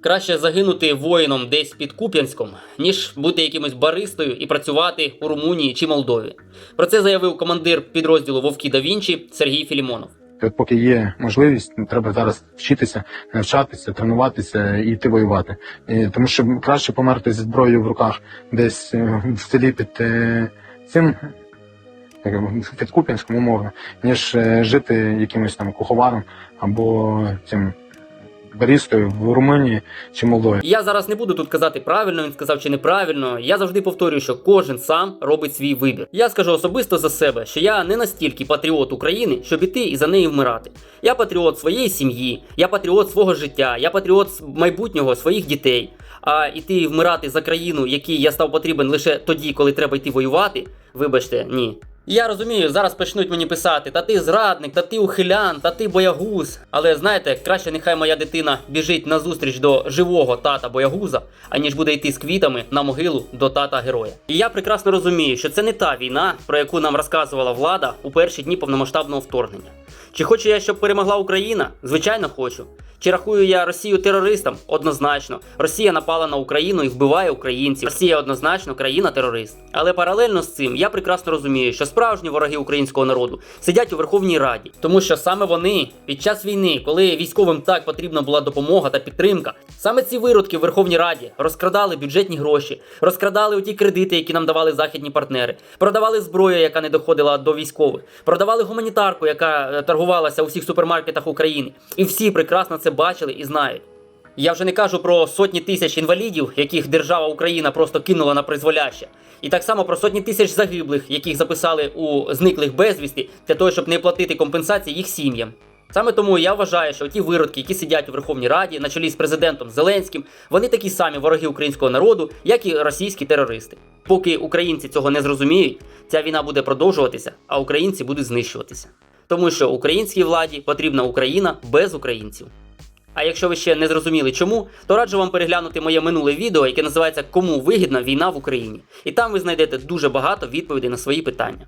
Краще загинути воїном десь під Куп'янськом, ніж бути якимось баристою і працювати у Румунії чи Молдові. Про це заявив командир підрозділу Вовки да Вінчі Сергій Філімонов. От поки є можливість, треба зараз вчитися, навчатися, тренуватися і йти воювати. Тому що краще померти зі зброєю в руках десь е, в селі під е, цим під Куп'янськом умовно, ніж е, жити якимось там куховаром або цим барістою в Румунії чи Молдові. Я зараз не буду тут казати правильно, він сказав чи неправильно. Я завжди повторюю, що кожен сам робить свій вибір. Я скажу особисто за себе, що я не настільки патріот України, щоб іти і за неї вмирати. Я патріот своєї сім'ї, я патріот свого життя, я патріот майбутнього своїх дітей. А іти вмирати за країну, якій я став потрібен лише тоді, коли треба йти воювати. Вибачте, ні. Я розумію, зараз почнуть мені писати: та ти зрадник, та ти ухилян, та ти боягуз. Але знаєте, краще нехай моя дитина біжить назустріч до живого тата боягуза, аніж буде йти з квітами на могилу до тата героя. І я прекрасно розумію, що це не та війна, про яку нам розказувала влада у перші дні повномасштабного вторгнення. Чи хочу я, щоб перемогла Україна? Звичайно, хочу. Чи рахую я Росію терористом? Однозначно. Росія напала на Україну і вбиває українців. Росія однозначно країна-терорист. Але паралельно з цим я прекрасно розумію, що справжні вороги українського народу сидять у Верховній Раді, тому що саме вони під час війни, коли військовим так потрібна була допомога та підтримка, саме ці виродки в Верховній Раді розкрадали бюджетні гроші, розкрадали оті кредити, які нам давали західні партнери, продавали зброю, яка не доходила до військових, продавали гуманітарку, яка е, торгувалася у всіх супермаркетах України. І всі прекрасно це бачили і знають. Я вже не кажу про сотні тисяч інвалідів, яких держава Україна просто кинула на призволяще. І так само про сотні тисяч загиблих, яких записали у зниклих безвісті, для того, щоб не платити компенсації їх сім'ям. Саме тому я вважаю, що ті виродки, які сидять у Верховній Раді, на чолі з президентом Зеленським, вони такі самі вороги українського народу, як і російські терористи. Поки українці цього не зрозуміють, ця війна буде продовжуватися, а українці будуть знищуватися. Тому що українській владі потрібна Україна без українців. А якщо ви ще не зрозуміли чому, то раджу вам переглянути моє минуле відео, яке називається Кому вигідна війна в Україні. І там ви знайдете дуже багато відповідей на свої питання.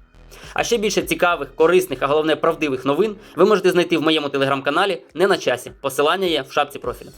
А ще більше цікавих, корисних, а головне правдивих новин ви можете знайти в моєму телеграм-каналі не на часі. Посилання є в шапці профілю.